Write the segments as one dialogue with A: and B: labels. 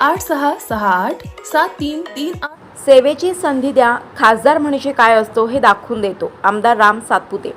A: आठ सहा सहा आठ सात तीन तीन आठ.
B: सेवेची संधी द्या. खासदार म्हणजे काय असतो हे दाखवून देतो. आमदार राम सातपुते.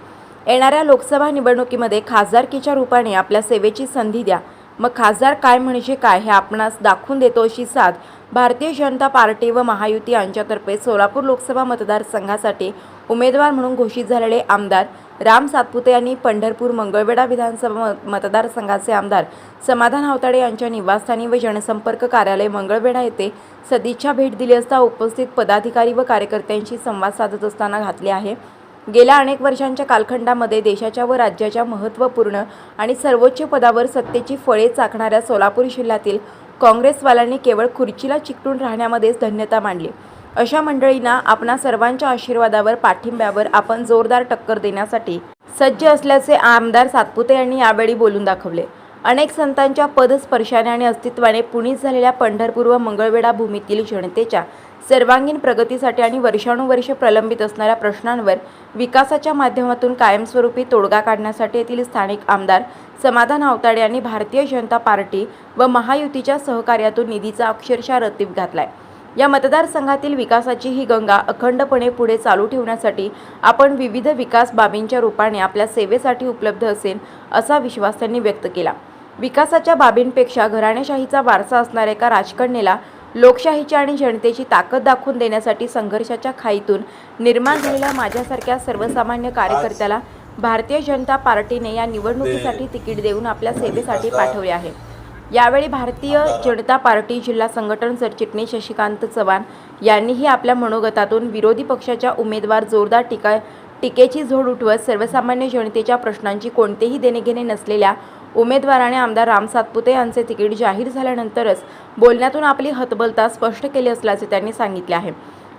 B: येणाऱ्या लोकसभा निवडणुकीमध्ये खासदारकीच्या रूपाने आपल्या सेवेची संधी द्या. मग खासदार काय म्हणजे काय हे आपणास दाखवून देतो अशी साथ भारतीय जनता पार्टी व महायुती यांच्यातर्फे सोलापूर लोकसभा मतदारसंघासाठी उमेदवार म्हणून घोषित झालेले आमदार राम सातपुते यांनी पंढरपूर मंगळवेढा विधानसभा मतदारसंघाचे आमदार समाधान हावताडे यांच्या निवासस्थानी व जनसंपर्क कार्यालय मंगळवेढा येथे सदिच्छा भेट दिली असता उपस्थित पदाधिकारी व कार्यकर्त्यांशी संवाद साधत असताना घातले आहे. गेल्या अनेक वर्षांच्या कालखंडामध्ये देशाच्या व राज्याच्या महत्त्वपूर्ण आणि सर्वोच्च पदावर सत्तेची फळे चाखणाऱ्या सोलापूर जिल्ह्यातील काँग्रेसवाल्यांनी केवळ खुर्चीला चिकटून राहण्यामध्येच धन्यता मांडली. अशा मंडळींना आपणा सर्वांच्या आशीर्वादावर पाठिंब्यावर आपण जोरदार टक्कर देण्यासाठी सज्ज असल्याचे आमदार सातपुते यांनी यावेळी बोलून दाखवले. अनेक संतांच्या पदस्पर्शाने आणि अस्तित्वाने पुणीत झालेल्या पंढरपूर व मंगळवेढा भूमीतील जनतेच्या सर्वांगीण प्रगतीसाठी आणि वर्षानुवर्ष प्रलंबित असणाऱ्या प्रश्नांवर विकासाच्या माध्यमातून कायमस्वरूपी तोडगा काढण्यासाठी येथील स्थानिक आमदार समाधान आवताडे यांनी भारतीय जनता पार्टी व महायुतीच्या सहकार्यातून निधीचा अक्षरशः रतीब घातलाय. या मतदारसंघातील विकासाची ही गंगा अखंडपणे पुढे चालू ठेवण्यासाठी आपण विविध विकास बाबींच्या रूपाने आपल्या सेवेसाठी उपलब्ध असेल असा विश्वास त्यांनी व्यक्त केला. विकासाच्या बाबींपेक्षा घराणेशाहीचा वारसा असणाऱ्या एका राजकन्येला लोकशाहीची आणि जनतेची ताकद दाखवून देण्यासाठी संघर्षाच्या खाईतून निर्माण झालेल्या माझ्यासारख्या सर्वसामान्य कार्यकर्त्याला भारतीय जनता पार्टीने या निवडणुकीसाठी तिकीट देऊन आपल्या सेवेसाठी पाठवले आहे. यावेळी भारतीय जनता पार्टी जिल्हा संघटन सरचिटणीस शशिकांत चव्हाण यांनीही आपल्या मनोगतातून विरोधी पक्षाच्या उमेदवार जोरदार टीका टीकेची झोड उठवत सर्वसामान्य जनतेच्या प्रश्नांची कोणतेही देणेघेणे नसलेल्या उमेदवाराने आमदार राम सातपुते यांचे तिकीट जाहीर झाल्यानंतरच बोलण्यातून आपली हतबलता स्पष्ट केली असल्याचे त्यांनी सांगितले आहे.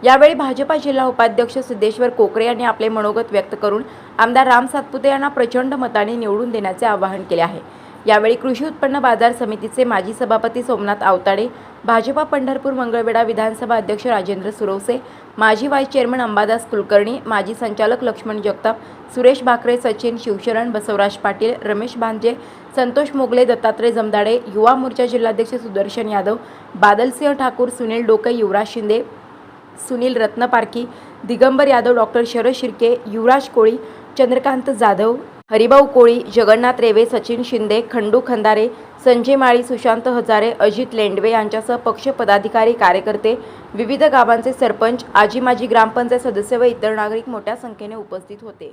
B: यावेळी भाजपा जिल्हा उपाध्यक्ष सिद्धेश्वर कोकरे यांनी आपले मनोगत व्यक्त करून आमदार राम सातपुते यांना प्रचंड मताने निवडून देण्याचे आवाहन केले आहे. यावेळी कृषी उत्पन्न बाजार समितीचे माजी सभापती सोमनाथ आवताडे भाजपा पंढरपूर मंगळवेढा विधानसभा अध्यक्ष राजेंद्र सुरवसे माजी व्हाईस चेअरमन अंबादास कुलकर्णी माजी संचालक लक्ष्मण जगताप सुरेश भाकरे सचिन शिवशरण बसवराज पाटील रमेश भांजे संतोष मोगले दत्तात्रय जमदाडे युवा मोर्चा जिल्हाध्यक्ष सुदर्शन यादव बादलसिंह ठाकूर सुनील डोके युवराज शिंदे सुनील रत्नपारखी दिगंबर यादव डॉक्टर शरद शिर्के युवराज कोळी चंद्रकांत जाधव हरिभाऊ कोळी जगन्नाथ रेवे सचिन शिंदे खंडू खंदारे संजय माळी सुशांत हजारे अजित लेंडवे यांच्यासह पक्ष पदाधिकारी कार्यकर्ते विविध गावांचे सरपंच आजी माजी ग्रामपंचायत सदस्य व इतर नागरिक मोठ्या संख्येने उपस्थित होते.